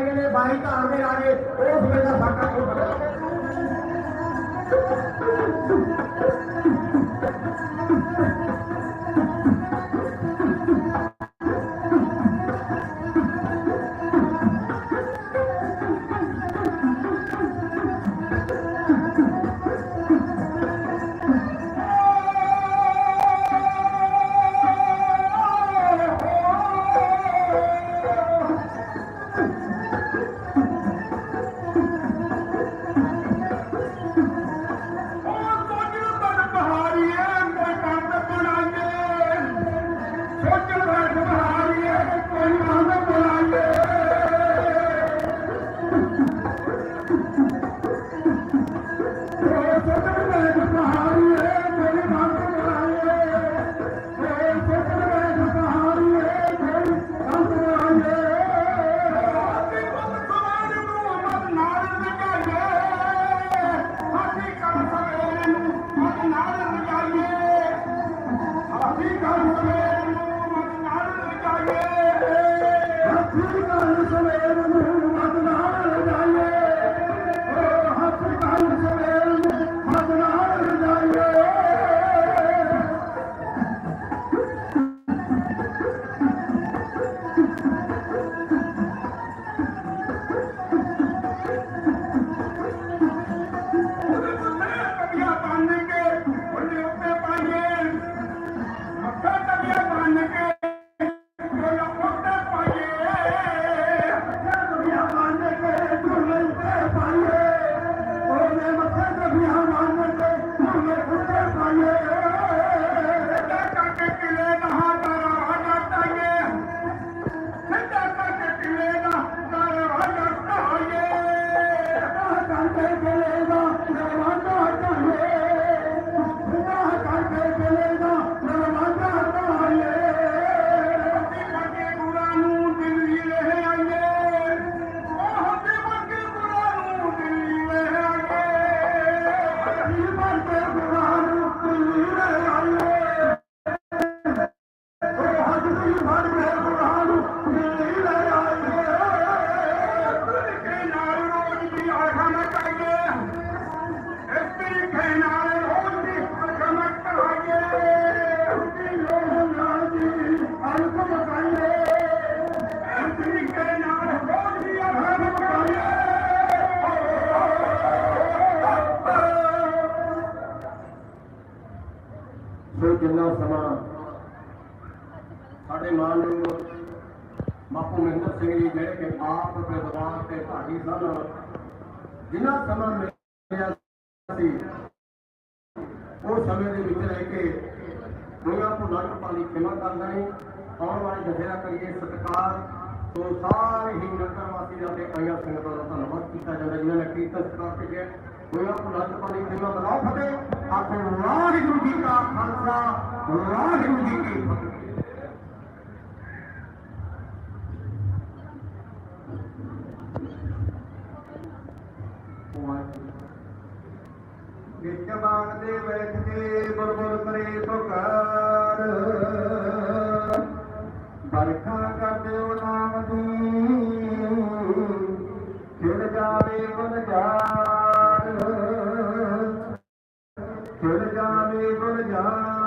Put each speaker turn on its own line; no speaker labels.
ਗਏ ਨੇ ਬਾਈ ਧਾਰ ਦੇ ਰਾਜੇ ਉਸ ਵੇਲੇ ਸਾਡਾ ਕੋਈ ਪਤਾ। ਸੋ ਜਿੰਨਾ ਸਮਾਂ ਸਾਡੇ ਮਾਨਯੋਗ ਬਾਪੂ ਮਹਿੰਦਰ ਸਿੰਘ ਜੀ ਜਿਹੜੇ ਕਿ ਆਪ ਵਿਦਵਾਨ ਤੇ ਭਾਗੀ ਸਨ ਜਿੰਨਾ ਸਮਾਂ ਮਿਲਿਆ ਸੀ ਉਹ ਸਮੇਂ ਦੇ ਵਿੱਚ ਰਹਿ ਕੇ ਦੁਨੀਆ ਭੁੱਲਾਂ ਪਾਲੀ ਖਿਮਾ ਕਰਦਾ ਹੈ ਆਉਣ ਵਾਲੇ ਜਥੇਰਾ ਕਰੀਏ ਸਤਿਕਾਰ ਸੋ ਸਾਰੇ ਹੀ ਨਗਰ ਵਾਸੀ ਦਾ ਤੇ ਆਈਆਂ ਸੰਗਤਾਂ ਦਾ ਧੰਨਵਾਦ ਕੀਤਾ ਜਾਂਦਾ ਜਿਨ੍ਹਾਂ ਨੇ ਕੀਰਤਨ ਸਤਿਕਾਰ ਭੇਜਿਆ ਦੁਨੀਆ ਭੁੱਲਾਂ ਪਾਲੀ ਖਿਮਾ ਬਲਾਓ ਫਤਿਹ ਆਖੋ ਵਾਹਿਗੁਰੂ ਜੀ ਕਾ ਖਾਲਸਾ, ਵਾਹਿਗੁਰੂ ਜੀ ਕੀ ਫਤਿਹ। ਵਿੱਚ ਬਾਗ ਦੇ ਬੈਠ ਕੇ ਬੁਲਬੁਲ ਕਰੇ। ਪੁਕਾਰ vertigo